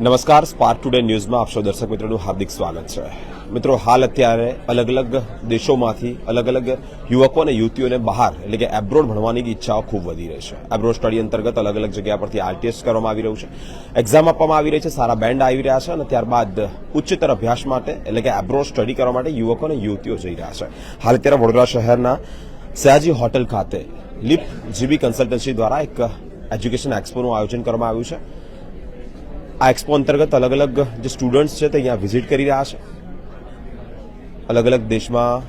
નમસ્કાર spark today ન્યૂઝમાં આપ સૌ દર્શક મિત્રોનું હાર્દિક સ્વાગત છે. મિત્રો, હાલ અત્યારે અલગ અલગ દેશોમાંથી અલગ અલગ યુવકો અને યુવતીઓને બહાર, એટલે કે એબ્રોડ ભણવાની ઈચ્છાઓ ખૂબ વધી રહી છે. એબ્રોડ સ્ટડી અંતર્ગત અલગ અલગ જગ્યા પરથી આરટીએસ કરવામાં આવી રહ્યું છે. એક્ઝામ આપવામાં આવી રહી છે, સારા બેન્ડ આવી રહ્યા છે અને ત્યારબાદ ઉચ્ચતર અભ્યાસ માટે, એટલે કે એબ્રોડ સ્ટડી કરવા માટે યુવકો અને યુવતીઓ જઈ રહ્યા છે. હાલ અત્યારે વડોદરા શહેરના સયાજી હોટલ ખાતે લિપ જીબી કન્સલ્ટન્સી દ્વારા એક એજ્યુકેશન એક્સપોનું આયોજન કરવામાં આવ્યું છે. આ એક્સપો અંતર્ગત અલગ અલગ જે સ્ટુડન્ટ્સ છે તે અહીંયા વિઝિટ કરી રહ્યા છે અલગ અલગ દેશમાં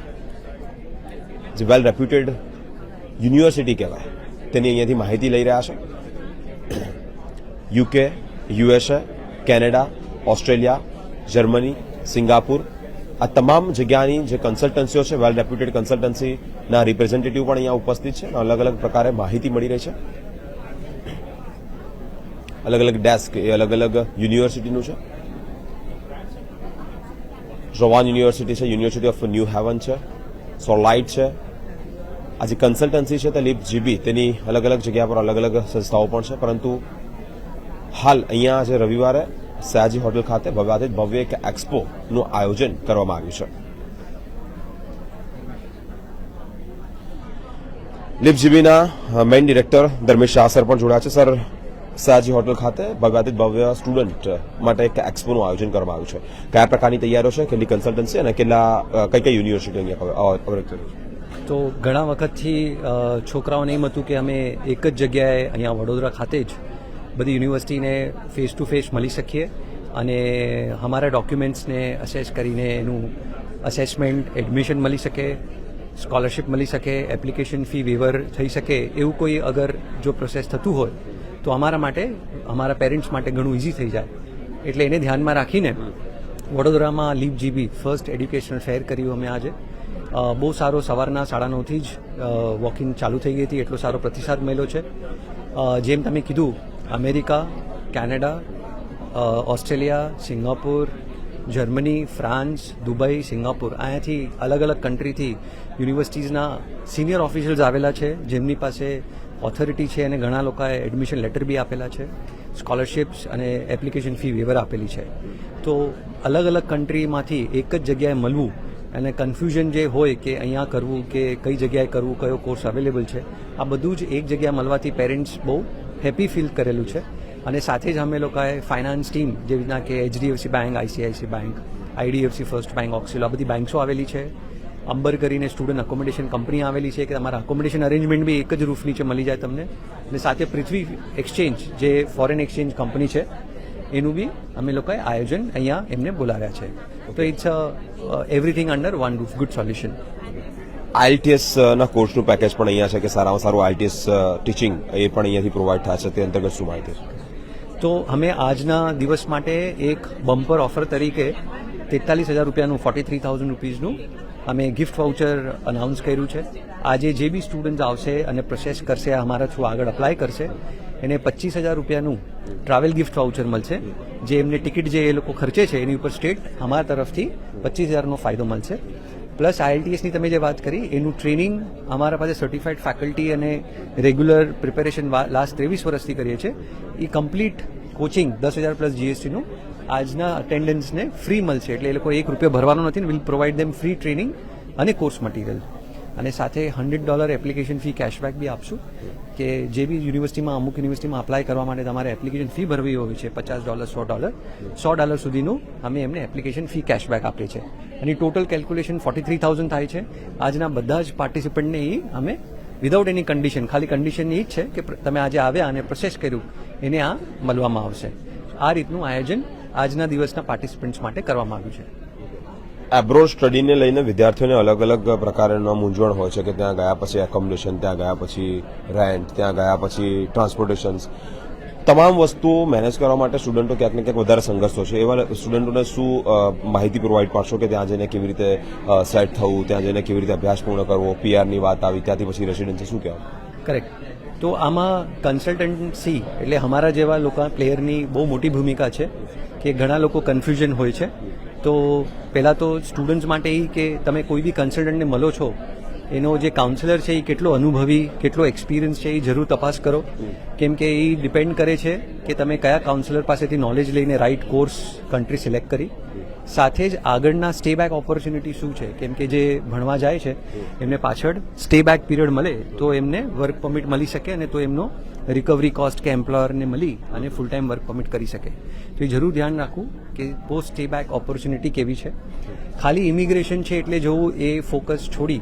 જે વેલ રેપ્યુટેડ યુનિવર્સિટી કહેવાય તેની અહીંયાથી માહિતી લઈ રહ્યા છે UK USA Canada Australia Germany Singapore આ તમામ જગ્યાની જે કન્સલ્ટન્સીઓ છે વેલ રેપ્યુટેડ કન્સલ્ટન્સીના રિપ્રેઝેન્ટેટિવ પણ અહીંયા ઉપસ્થિત છે અને અલગ અલગ પ્રકારે માહિતી મળી રહી છે અલગ અલગ ડેસ્ક એ અલગ અલગ યુનિવર્સિટીનું છે? રોવાન યુનિવર્સિટી છે યુનિવર્સિટી ઓફ ન્યૂ હેવન છે સોલાઇટ છે. આ જે કન્સલ્ટન્સી છે તે લીપ જીબી તેની અલગ અલગ જગ્યા પર અલગ અલગ સંસ્થાઓ પણ છે, પરંતુ હાલ અહીંયા આજે રવિવારે સયાજી હોટેલ ખાતે ભવ્યાથી ભવ્ય એક એક્સપોનું આયોજન કરવામાં આવ્યું છે. લીપજીબીના main director Dharmesh Shah sir પણ જોડાયા છે સર સયાજી હોટેલ ખાતે ભવ્યાથી ભવ્ય સ્ટુડન્ટ માટે એક એક્સપોનું આયોજન કરવામાં આવ્યું છે. કયા પ્રકારની તૈયારીઓ છે, કેટલી કન્સલ્ટન્સી અને કેટલા કઈ કઈ યુનિવર્સિટી અહીંયા છે? તો ઘણા વખતથી છોકરાઓને એમ હતું કે અમે એક જ જગ્યાએ અહીંયા વડોદરા ખાતે જ બધી યુનિવર્સિટીને ફેસ ટુ ફેસ મળી શકીએ અને અમારા ડોક્યુમેન્ટ્સને અસેસ કરીને એનું અસેસમેન્ટ એડમિશન મળી શકે સ્કોલરશિપ મળી શકે એપ્લિકેશન ફી વેવર થઈ શકે, એવું કોઈ અગર જો પ્રોસેસ થતું હોય તો અમારા માટે, અમારા પેરેન્ટ્સ માટે ઘણું ઇઝી થઈ જાય. એટલે એને ધ્યાનમાં રાખીને વડોદરામાં Leap GB first educational fair કર્યું અમે આજે. બહુ સારો સવારના સાડા નવથી જ વોકિંગ ચાલુ થઈ ગઈ હતી. એટલો સારો પ્રતિસાદ મળ્યો છે. જેમ તમે કીધું, America Canada Australia Singapore Germany France Dubai Singapore અહીંયાથી અલગ અલગ કન્ટ્રીથી યુનિવર્સિટીઝના સિનિયર ઓફિશિયલ્સ આવેલા છે. જેમની પાસે ઓથોરિટી છે અને ઘણા લોકોએ એડમિશન લેટર બી આપેલા છે, સ્કોલરશિપ્સ અને એપ્લિકેશન ફી વેવર આપેલી છે. તો અલગ અલગ કન્ટ્રીમાંથી એક જ જગ્યાએ મળવું અને કન્ફ્યુઝન જે હોય કે અહીંયા કરવું કે કઈ જગ્યાએ કરવું, કયો કોર્સ અવેલેબલ છે, આ બધું જ એક જગ્યાએ મળવાથી પેરેન્ટ્સ બહુ હેપી ફીલ કરેલું છે. અને સાથે જ અમે લોકોએ ફાઇનાન્સ ટીમ જેવી રીતના કે HDFC bank ICICI bank, IDFC first bank, ઓક્સિલ, આ બધી બેંક્સો આવેલી છે. અંબર કરીને સ્ટુડન્ટ અકોમોડેશન કંપની આવેલી છે કે તમારા અકોમોડેશન અરેન્જમેન્ટ બી એક જ રૂફ નીચે મળી જાય તમને. અને સાથે પૃથ્વી એક્સચેન્જ જે ફોરેન એક્સચેન્જ કંપની છે એનું બી અમે લોકોએ આયોજન અહીંયા એમને બોલાવ્યા છે. તો it's everything under one roof good solution IELTS ના કોર્સનું પેકેજ પણ અહીંયા છે કે સારામાં સારું આઈએલટીએસ ટીચિંગ એ પણ અહીંયાથી પ્રોવાઈડ થશે. તે અંતર્ગત શું માહિતી છે? તો અમે આજના દિવસ માટે એક બમ્પર ઓફર તરીકે તેતાલીસ હજાર રૂપિયાનું ફોર્ટી થ્રી થાઉઝન્ડ રૂપીઝનું અમે ગિફ્ટ વાઉચર અનાઉન્સ કર્યું છે. આજે જે બી સ્ટુડન્ટ આવશે અને પ્રોસેસ કરશે અમારા થ્રુ આગળ અપ્લાય કરશે, એને પચીસ હજાર રૂપિયાનું ટ્રાવેલ ગિફ્ટ વાઉચર મળશે, જે એમને ટિકિટ જે એ લોકો ખર્ચે છે, એની ઉપર સ્ટેટ અમારા તરફથી પચીસ હજારનો ફાયદો મળશે. પ્લસ આઈએલટીએસની તમે જે વાત કરી, એનું ટ્રેનિંગ અમારા પાસે સર્ટિફાઈડ ફેકલ્ટી અને રેગ્યુલર પ્રિપેરેશન લાસ્ટ ત્રેવીસ વર્ષથી કરીએ છીએ. એ કમ્પ્લીટ કોચિંગ દસ હજાર પ્લસ જીએસટીનું આજના અટેન્ડન્સને ફ્રી મળશે. એટલે એ લોકો એક રૂપિયા ભરવાનો નથી will provide them free training અને કોર્સ મટીરિયલ અને સાથે hundred dollar application fee cashback બી આપશું કે જે બી યુનિવર્સિટીમાં અમુક યુનિવર્સિટીમાં અપ્લાય કરવા માટે તમારે એપ્લિકેશન ફી ભરવી હોય છે, પચાસ ડોલર સો ડોલર સો ડોલર સુધીનું અમે એમને એપ્લિકેશન ફી કેશબેક આપીએ છીએ. અને total calculation forty three thousand થાય છે. આજના બધા જ પાર્ટિસિપન્ટને એ અમે વિધાઉટ એની કન્ડિશન ખાલી કન્ડિશન એ જ છે કે તમે આજે આવ્યા અને પ્રોસેસ કર્યું. એને આ મળવામાં આવશે. આ રીતનું આયોજન આજના દિવસના પાર્ટિસિપન્ટ્સ માટે કરવામાં આવ્યું છે. એબ્રોડ સ્ટડીને લઈને વિદ્યાર્થીઓને અલગ અલગ પ્રકારના મૂંઝવણ હોય છે કે ત્યાં ગયા પછી એકોમોડેશન ત્યાં ગયા પછી રેન્ટ ત્યાં ગયા પછી ટ્રાન્સપોર્ટેશન્સ તમામ વસ્તુઓ મેનેજ કરવા માટે સ્ટુડન્ટો ક્યાંક ને ક્યાંક વધારે સંઘર્ષો છે. એવા સ્ટુડન્ટોને શું માહિતી પ્રોવાઈડ કરશો કે ત્યાં જઈને કેવી રીતે સેટ થવું ત્યાં જઈને કેવી રીતે અભ્યાસ પૂર્ણ કરવો પીઆરની વાત આવી ત્યાંથી પછી રેસિડેન્સી શું કહેવાય કરેક્ટ તો આમાં કન્સલ્ટન્સી એટલે અમારા જેવા લોકો પ્લેયરની બહુ મોટી ભૂમિકા છે કે ઘણા લોકો કન્ફ્યુઝન હોય છે. તો પહેલાં તો સ્ટુડન્ટ્સ માટે એ કે તમે કોઈ બી કન્સલ્ટન્ટને મળો છો, એનો જે કાઉન્સિલર છે એ કેટલો અનુભવી, કેટલો એક્સપિરિયન્સ છે એ જરૂર તપાસ કરો. કેમ કે એ ડિપેન્ડ કરે છે કે તમે કયા કાઉન્સિલર પાસેથી નોલેજ લઈને રાઇટ કોર્સ કન્ટ્રી સિલેક્ટ કરી. સાથે જ આગળના સ્ટે બેક ઓપોર્ચ્યુનિટી શું છે? કેમ કે જે ભણવા જાય છે, એમને પાછળ સ્ટે બેક પીરિયડ મળે તો એમને વર્ક પરમિટ મળી શકે અને તો એમનો રિકવરી કોસ્ટ કે એમ્પ્લોયરને મળી અને ફૂલ ટાઈમ વર્ક પરમિટ કરી શકે. તો એ જરૂર ધ્યાન રાખવું કે પોસ્ટ સ્ટે બેક ઓપોર્ચ્યુનિટી કેવી છે. ખાલી ઇમિગ્રેશન છે એટલે જોવું એ ફોકસ છોડી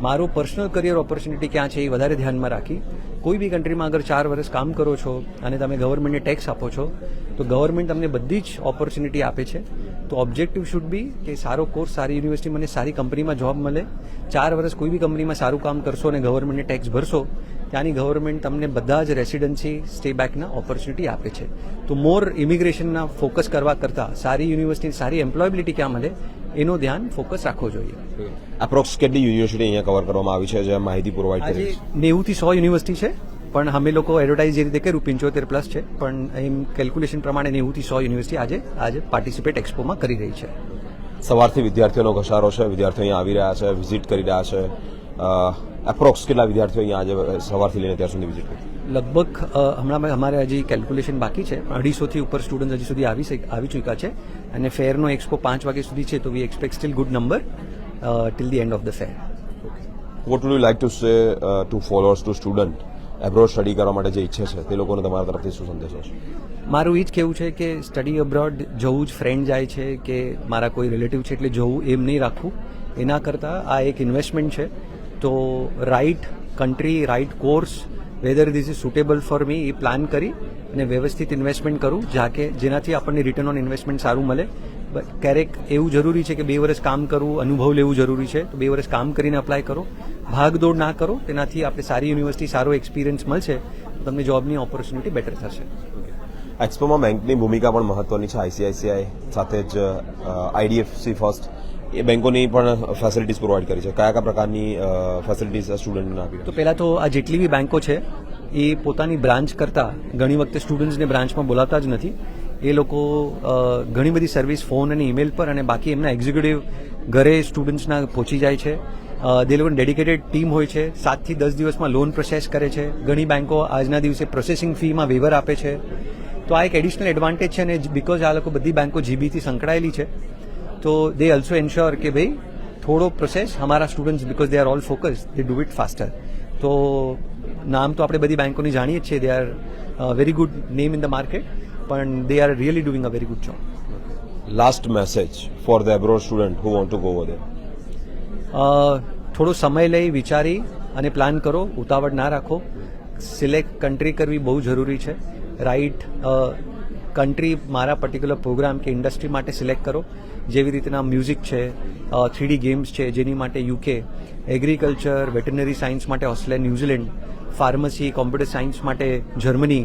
મારો પર્સનલ કરિયર ઓપોર્ચ્યુનિટી ક્યાં છે એ વધારે ધ્યાનમાં રાખી. કોઈ બી કન્ટ્રીમાં અગર ચાર વર્ષ કામ કરો છો અને તમે ગવર્મેન્ટને ટેક્સ આપો છો, તો ગવર્મેન્ટ તમને બધી જ ઓપોર્ચ્યુનિટી આપે છે. તો ઓબ્જેક્ટિવ શુડ બી કે સારો કોર્સ સારી યુનિવર્સિટી મને સારી કંપનીમાં જોબ મળે. ચાર વર્ષ કોઈ બી કંપનીમાં સારું કામ કરશો અને ગવર્મેન્ટને ટેક્સ ભરશો ત્યાંની ગવર્મેન્ટ તમને બધા જ રેસિડન્સી સ્ટે બેકના ઓપોર્ચ્યુનિટી આપે છે. તો મોર ઇમિગ્રેશનના ફોકસ કરવા કરતાં સારી યુનિવર્સિટી સારી એમ્પ્લોયબિલિટી ક્યાં મળે એનો ધ્યાન ફોકસ રાખવો જોઈએ. એપ્રોક્સ કેટલી યુનિવર્સિટી અહીંયા કવર કરવામાં આવી છે જે માહિતી પ્રોવાઈડ કરી છે? નેવું થી સો યુનિવર્સિટી છે. પણ અમે લોકો એડવર્ટાઇઝ જે રીતે કર્યું પંચોતેર પ્લસ છે પણ એમ કેલ્ક્યુલેશન પ્રમાણે નેવુંથી સો યુનિવર્સિટી આજે આજે પાર્ટિસિપેટ એક્સપોમાં કરી રહી છે. સવારથી વિદ્યાર્થીઓનો ઘસારો છે વિદ્યાર્થીઓ અહીંયા આવી રહ્યા છે વિઝિટ કરી રહ્યા છે. એપ્રોક્સ કેટલા વિદ્યાર્થીઓ અહીંયા આજે સવારથી લઈને ત્યાર સુધી વિઝિટ કરી લગભગ હમણાં અમારે હજી કેલ્ક્યુલેશન બાકી છે અઢીસોથી ઉપર સ્ટુડન્ટ હજી સુધી આવી આવી ચૂક્યા છે. અને ફેરનો એક્સપો પાંચ વાગ્યા સુધી છે તો we expect still good number till the end of the fair. What would you like to say to followers to student abroad study કરવા માટે જે ઈચ્છે છે, તે લોકોને તમારા તરફથી શું સંદેશો છે મારું એ જ કહેવું છે કે સ્ટડી અબ્રોડ જવું જ ફ્રેન્ડ જાય છે કે મારા કોઈ રિલેટિવ છે એટલે જવું એમ નહીં રાખવું. એના કરતાં આ એક ઇન્વેસ્ટમેન્ટ છે. તો right country right course whether this is suitable for me A plan કરી અને વ્યવસ્થિત ઇન્વેસ્ટમેન્ટ કરું, જાકે જેનાથી આપણને રિટર્ન ઓન ઇન્વેસ્ટમેન્ટ સારું મળે. ક્યારેક એવું જરૂરી છે કે બે વર્ષ કામ કરવું અનુભવ લેવું જરૂરી છે. તો બે વર્ષ કામ કરીને અપ્લાય કરો. ભાગદોડ ના કરો. તેનાથી આપણે સારી યુનિવર્સિટી સારો એક્સપિરિયન્સ મળશે. તમને જોબની ઓપોર્ચ્યુનિટી બેટર થશે. એક્સપોમાં બેંકની ભૂમિકા પણ મહત્વની છે. આઈસીઆઈસીઆઈ સાથે જ આઈડીએફસી ફર્સ્ટ એ બેંકોની પણ ફેસિલિટીઝ પ્રોવાઈડ કરી છે. કયા કયા પ્રકારની ફેસિલિટીઝ સ્ટુડન્ટને આપી તો પહેલાં તો આ જેટલી બી બેંકો છે એ પોતાની બ્રાન્ચ કરતાં ઘણી વખતે સ્ટુડન્ટ્સને બ્રાન્ચમાં બોલાવતા જ નથી. એ લોકો ઘણી બધી સર્વિસ ફોન અને ઈમેલ પર અને બાકી એમના એક્ઝિક્યુટિવ ઘરે સ્ટુડન્ટ્સના પહોંચી જાય છે. તે લોકોની ડેડિકેટેડ ટીમ હોય છે. સાતથી દસ દિવસમાં લોન પ્રોસેસ કરે છે. ઘણી બેંકો આજના દિવસે પ્રોસેસિંગ ફીમાં વેવર આપે છે. તો આ એક એડિશનલ એડવાન્ટેજ છે અને બિકોઝ આ લોકો બધી બેંકો જીબીથી સંકળાયેલી છે. તો દે ઓલ્સો એન્શ્યોર કે ભાઈ થોડો process હમારા students because they are all focus they do it faster તો નામ તો આપણે બધી બેંકોની જાણીએ જ છીએ. They are very good name in the market પણ they are really doing a very good job. Last message for the abroad student who want to go over there. થોડો સમય લઈ વિચારી અને પ્લાન કરો ઉતાવળ ના રાખો. સિલેક્ટ કન્ટ્રી કરવી બહુ જરૂરી છે. રાઈટ કન્ટ્રી મારા પર્ટિક્યુલર પ્રોગ્રામ કે ઇન્ડસ્ટ્રી માટે સિલેક્ટ કરો. જેવી રીતના મ્યુઝિક છે થ્રીડી ગેમ્સ છે જેની માટે યુકે એગ્રીકલ્ચર વેટરનરી સાયન્સ માટે Australia New Zealand pharmacy computer science માટે જર્મની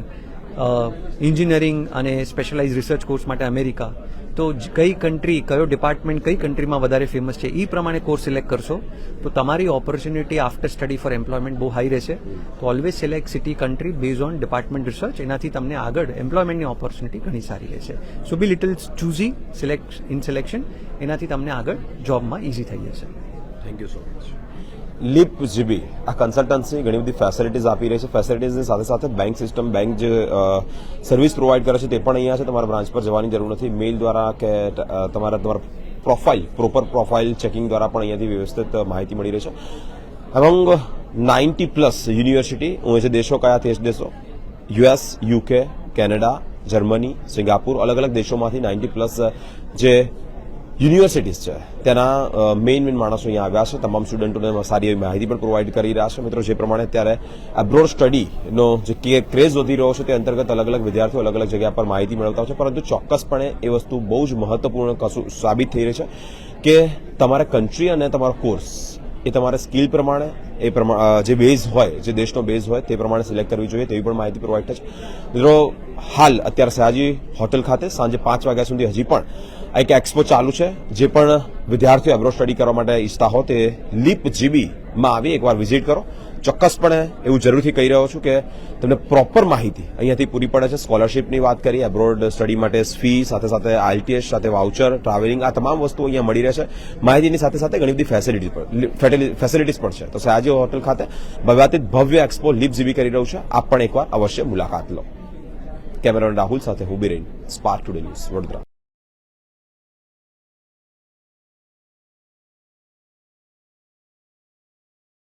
એન્જિનિયરિંગ અને સ્પેશિયલાઇઝ રિસર્ચ કોર્સ માટે અમેરિકા તો કઈ કન્ટ્રી કયો ડિપાર્ટમેન્ટ કઈ કન્ટ્રીમાં વધારે ફેમસ છે એ પ્રમાણે કોર્સ સિલેક્ટ કરશો, તો તમારી opportunity after study for employment બહુ હાઈ રહેશે. તો always select city country base on department research એનાથી તમને આગળ એમ્પ્લોયમેન્ટની ઓપોર્ચ્યુનિટી ઘણી સારી રહેશે. So be little choosy select in selection એનાથી તમને આગળ જોબમાં ઇઝી થઈ જશે. Thank you so much Leap GB, આ કન્સલ્ટન્સી ઘણી બધી ફેસિલિટીઝ આપી રહી છે. ફેસિલિટીઝની સાથે સાથે બેંક સિસ્ટમ બેંક જે સર્વિસ પ્રોવાઈડ કરે છે તે પણ અહીંયા છે. તમારા બ્રાન્ચ પર જવાની જરૂર નથી. મેલ દ્વારા કે તમારા તમારા પ્રોફાઇલ પ્રોપર પ્રોફાઇલ ચેકિંગ દ્વારા પણ અહીંયાથી વ્યવસ્થિત માહિતી મળી રહી છે. અમંગ નાઇન્ટી પ્લસ યુનિવર્સિટી હું છે દેશો કયા તે દેશો? US UK Canada Germany Singapore અલગ અલગ દેશોમાંથી નાઇન્ટી પ્લસ જે યુનિવર્સિટીઝ છે. તેના મેઇન મેઇન માણસો અહીંયા આવ્યા છે. તમામ સ્ટુડન્ટોને સારી એવી માહિતી પણ પ્રોવાઈડ કરી રહ્યા છે. મિત્રો, જે પ્રમાણે અત્યારે એબ્રોડ સ્ટડીનો જે ક્રેઝ વધી રહ્યો છે, તે અંતર્ગત અલગ અલગ વિદ્યાર્થીઓ અલગ અલગ જગ્યા પર માહિતી મેળવતા હોય છે. પરંતુ ચોક્કસપણે એ વસ્તુ બહુ જ મહત્વપૂર્ણ કશું સાબિત થઈ રહી છે કે તમારે કન્ટ્રી અને તમારો કોર્સ એ તમારે સ્કિલ પ્રમાણે, એ પ્રમાણે જે બેઝ હોય, જે દેશનો બેઝ હોય, તે પ્રમાણે સિલેક્ટ કરવી જોઈએ, તેવી પણ માહિતી પ્રોવાઈડ થશે મિત્રો, હાલ અત્યારે સયાજી હોટલ ખાતે સાંજે પાંચ વાગ્યા સુધી હજી પણ એક એક્સપો ચાલુ છે, જે પણ વિદ્યાર્થીઓ એબ્રો સ્ટડી કરવા માટે ઈચ્છતા હો તે લીપ જીબીમાં આવી એકવાર વિઝિટ કરો. ચોક્કસપણે એવું જરૂરથી કહી રહ્યો છું કે તમને પ્રોપર માહિતી અહીંયાથી પૂરી પડે છે. સ્કોલરશિપની વાત કરી એબ્રોડ સ્ટડી માટે ફી સાથે સાથે આઈટીએસ સાથે વાઉચર ટ્રાવેલિંગ આ તમામ વસ્તુઓ અહીંયા મળી રહેશે માહિતીની સાથે સાથે ઘણી બધી ફેસિલિટી ફેસિલિટીઝ પણ છે. તો સયાજી હોટલ ખાતે ભવ્યાતીત ભવ્ય એક્સપો લીપ જીવી કરી રહ્યું છે. આપ પણ એકવાર અવશ્ય મુલાકાત લો. કેમેરામેન રાહુલ સાથે હું Biren Spark Today News Vadodara.